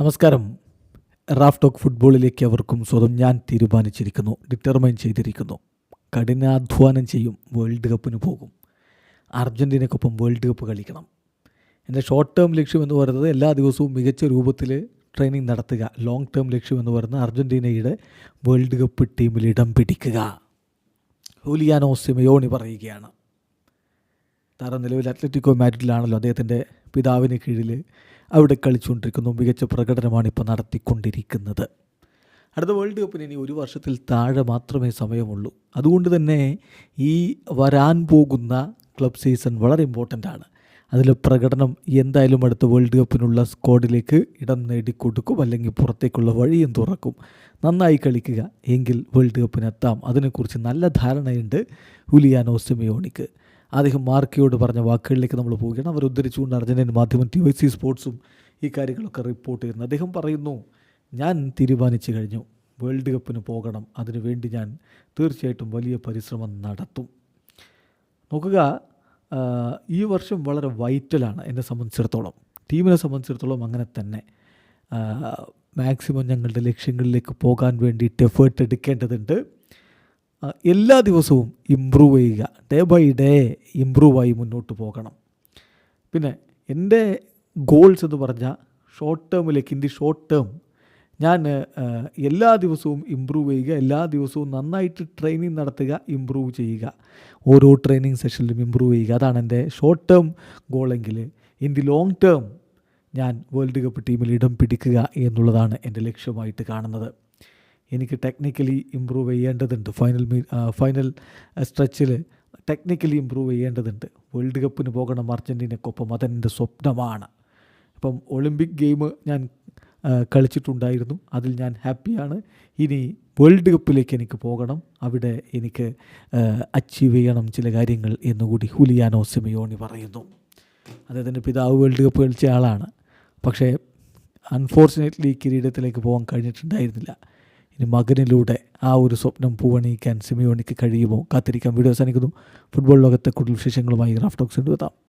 നമസ്കാരം. Raf talk ഫുട്ബോളിലേക്ക് അവർക്കും സ്വതം ഞാൻ തീരുമാനിച്ചിരിക്കുന്നു. ഡിറ്റർമൈൻ ചെയ്തിരിക്കുന്നു. കഠിനാധ്വാനം ചെയ്യും. വേൾഡ് കപ്പിന് പോകും. അർജന്റീനക്കൊപ്പം വേൾഡ് കപ്പ് കളിക്കണം. എന്റെ ഷോർട്ട് ടേം ലക്ഷ്യം എന്ന് പറയുന്നത് എല്ലാ ദിവസവും മികച്ച രൂപത്തിൽ ട്രെയിനിങ് നടത്തുക. ലോങ് ടേം ലക്ഷ്യം എന്ന് പറയുന്നത് അർജന്റീനയുടെ വേൾഡ് കപ്പ് ടീമിൽ ഇടം പിടിക്കുക. ഹൂലിയാനോ സിമയോണി പറയുകയാണ്. താരം നിലവിൽ അത്ലറ്റിക്കോ മാഡ്രിഡിലാണല്ലോ അദ്ദേഹത്തിന്റെ പിതാവിന് കീഴിൽ അവിടെ കളിച്ചുകൊണ്ടിരിക്കുന്നു. മികച്ച പ്രകടനമാണ് ഇപ്പോൾ നടത്തിക്കൊണ്ടിരിക്കുന്നത്. അടുത്ത വേൾഡ് കപ്പിന് ഇനി ഒരു വർഷത്തിൽ താഴെ മാത്രമേ സമയമുള്ളൂ. അതുകൊണ്ട് തന്നെ ഈ വരാൻ പോകുന്ന ക്ലബ് സീസൺ വളരെ ഇമ്പോർട്ടന്റ് ആണ്. അതിൽ പ്രകടനം എന്തായാലും അടുത്ത വേൾഡ് കപ്പിനുള്ള സ്ക്വാഡിലേക്ക് ഇടം നേടിക്കൊടുക്കും. അല്ലെങ്കിൽ പുറത്തേക്കുള്ള വഴിയും തുറക്കും. നന്നായി കളിക്കുക. എങ്കിൽ വേൾഡ് കപ്പിനെത്താം അതിനെക്കുറിച്ച് നല്ല ധാരണയുണ്ട് ഹുലിയാനോ സിമിയോണിക്ക് അദ്ദേഹം മാർക്കിയോട് പറഞ്ഞ വാക്കുകളിലേക്ക് നമ്മൾ പോവുകയാണ്. അവർ ഉദ്ധരിച്ചുകൊണ്ട് അർജന്റീൻ മാധ്യമം ടി വൈ സി സ്പോർട്സും ഈ കാര്യങ്ങളൊക്കെ റിപ്പോർട്ട് ചെയ്യുന്നു. അദ്ദേഹം പറയുന്നു ഞാൻ തീരുമാനിച്ചു കഴിഞ്ഞു. വേൾഡ് കപ്പിന് പോകണം. അതിനുവേണ്ടി ഞാൻ തീർച്ചയായിട്ടും വലിയ പരിശ്രമം നടത്തും. നോക്കുക ഈ വർഷം വളരെ വൈറ്റലാണ് എന്നെ സംബന്ധിച്ചിടത്തോളം. ടീമിനെ സംബന്ധിച്ചിടത്തോളം അങ്ങനെ തന്നെ. മാക്സിമം ഞങ്ങളുടെ ലക്ഷ്യങ്ങളിലേക്ക് പോകാൻ വേണ്ടിയിട്ട് എഫേർട്ട് എടുക്കേണ്ടതുണ്ട്. എല്ലാ ദിവസവും ഇമ്പ്രൂവ് ചെയ്യുക. ഡേ ബൈ ഡേ ഇമ്പ്രൂവായി മുന്നോട്ട് പോകണം. പിന്നെ എന്റെ ഗോൾസ് എന്ന് പറഞ്ഞാൽ ഷോർട്ട് ടേമിലേക്ക് ഇൻ ദി ഷോർട്ട് ടേം ഞാൻ എല്ലാ ദിവസവും ഇമ്പ്രൂവ് ചെയ്യുക എല്ലാ ദിവസവും നന്നായിട്ട് ട്രെയിനിങ് നടത്തുക ഇമ്പ്രൂവ് ചെയ്യുക. ഓരോ ട്രെയിനിങ് സെഷനിലും ഇമ്പ്രൂവ് ചെയ്യുക. അതാണ് എന്റെ ഷോർട്ട് ടേം ഗോളെങ്കിൽ ഇൻ ദി ലോങ് ടേം ഞാൻ വേൾഡ് കപ്പ് ടീമിൽ ഇടം പിടിക്കുക എന്നുള്ളതാണ് എന്റെ ലക്ഷ്യമായിട്ട് കാണുന്നത്. എനിക്ക് ടെക്നിക്കലി ഇമ്പ്രൂവ് ചെയ്യേണ്ടതുണ്ട്. ഫൈനൽ മീ ഫൈനൽ സ്ട്രെച്ചിൽ ടെക്നിക്കലി ഇമ്പ്രൂവ് ചെയ്യേണ്ടതുണ്ട്. വേൾഡ് കപ്പിന് പോകണം അർജന്റീനക്കൊപ്പം അതെന്റെ സ്വപ്നമാണ്. ഇപ്പം ഒളിമ്പിക് ഗെയിം ഞാൻ കളിച്ചിട്ടുണ്ടായിരുന്നു. അതിൽ ഞാൻ ഹാപ്പിയാണ് ഇനി വേൾഡ് കപ്പിലേക്ക് എനിക്ക് പോകണം. അവിടെ എനിക്ക് അച്ചീവ് ചെയ്യണം ചില കാര്യങ്ങൾ എന്നുകൂടി ഹുലിയാനോ സിമിയോണി പറയുന്നു. അദ്ദേഹത്തിന്റെ പിതാവ് വേൾഡ് കപ്പ് കളിച്ച ആളാണ്. പക്ഷേ അൺഫോർച്ചുനേറ്റ്ലി കിരീടത്തിലേക്ക് പോകാൻ കഴിഞ്ഞിട്ടുണ്ടായിരുന്നില്ല. ഇനി മകനിലൂടെ ആ ഒരു സ്വപ്നം പൂവണിയിക്കാൻ സിമിയോണിക്ക് കഴിയുമോ? കാത്തിരിക്കാൻ വീഡിയോ അവസാനിക്കുന്നു. ഫുട്ബോൾ ലോകത്തെ കൂടുതൽ വിശേഷങ്ങളുമായി റാഫ്റ്റോക്സ് കൊണ്ടുവെത്താം.